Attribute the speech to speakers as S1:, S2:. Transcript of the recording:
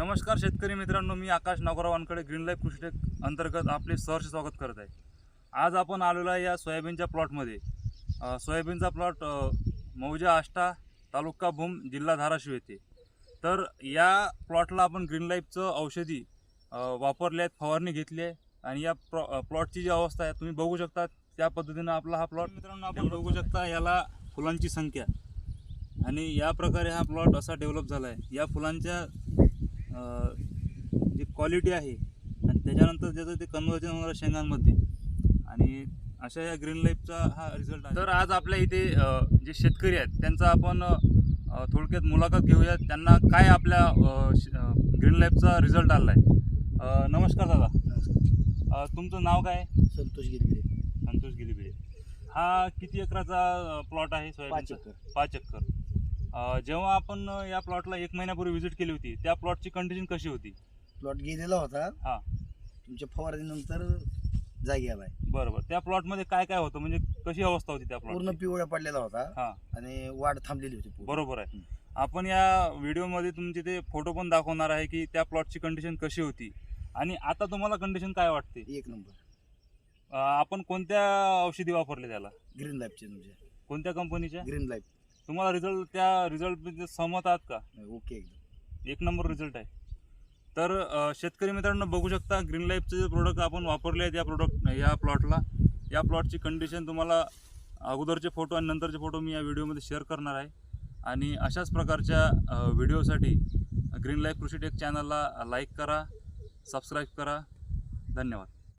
S1: नमस्कार शेतकरी मित्रांनो मी आकाश नागोरावांकडे ग्रीन लाईफ कृषीटेक अंतर्गत आपले सहर्ष स्वागत करत आहे. आज आपण आलेलो आहे या सोयाबीनच्या प्लॉटमध्ये सोयाबीनचा प्लॉट मौजा आष्टा तालुका भूम जिल्हा धाराशिव येथे. तर या प्लॉटला आपण ग्रीन लाईफचं औषधी वापरले आहेत फवारणी घेतली आहे. आणि या प्लॉ प्लॉटची जी अवस्था आहे तुम्ही बघू शकता त्या पद्धतीनं आपला हा प्लॉट मित्रांनो आपण बघू शकता याला फुलांची संख्या. आणि या प्रकारे हा प्लॉट असा डेव्हलप झाला आहे या फुलांच्या जी क्वालिटी आहे आणि त्याच्यानंतर त्याचं ते कन्वर्जन होणार शेंगांमध्ये. आणि अशा या ग्रीन लाईफचा हा रिझल्ट आहे. तर आज आपल्या इथे जे शेतकरी आहेत त्यांचा आपण थोडक्यात मुलाखत घेऊया. त्यांना काय आपल्या ग्रीन लाईफचा रिझल्ट आला आहे नमस्कार दादा. तुमचं नाव काय?
S2: संतोष गिरगिरे
S1: संतोष गिरीबिडे हा किती एकराचा प्लॉट आहे?
S2: एकर.
S1: पाच एकर. जेव्हा आपण या प्लॉटला एक महिन्यापूर्वी व्हिजिट केली होती त्या प्लॉटची कंडिशन कशी होती?
S2: प्लॉट गेलेला होता.
S1: हा.
S2: तुमच्या फवारणीनंतर जागी आलाय.
S1: बरोबर. त्या प्लॉटमध्ये काय काय होतं? म्हणजे कशी अवस्था होती त्या
S2: पूर्ण
S1: प्लॉट
S2: पिवळा पडलेला होता.
S1: हा.
S2: आणि वाढ थांबलेली होती पूर्ण.
S1: बरोबर आहे. आपण या व्हिडिओमध्ये तुमचे ते फोटो पण दाखवणार आहे की त्या प्लॉटची कंडिशन कशी होती. आणि आता तुम्हाला कंडिशन काय वाटते?
S2: एक नंबर.
S1: अ, आपण कोणत्या औषधी वापरले त्याला?
S2: ग्रीन लाईफचे तुमचे.
S1: कोणत्या कंपनीच्या
S2: ग्रीन लाईफ
S1: तुम्हाला रिझल्ट त्या रिझल्ट सहमत आहात का?
S2: ओके एकदम.
S1: एक नंबर रिझल्ट आहे. तर अ, शेतकरी मित्रांनो बघू शकता ग्रीन लाईफचे जे प्रोडक्ट आपण वापरले आहेत या प्रोडक्ट या प्लॉटला या प्लॉटची कंडिशन तुम्हाला अगोदरचे फोटो आणि नंतरचे फोटो मी या व्हिडिओमध्ये शेअर करणार आहे. आणि अशाच प्रकारच्या अ, व्हिडिओसाठी ग्रीन लाईफ कृषी टेक चॅनलला लाईक करा सबस्क्राईब करा. धन्यवाद.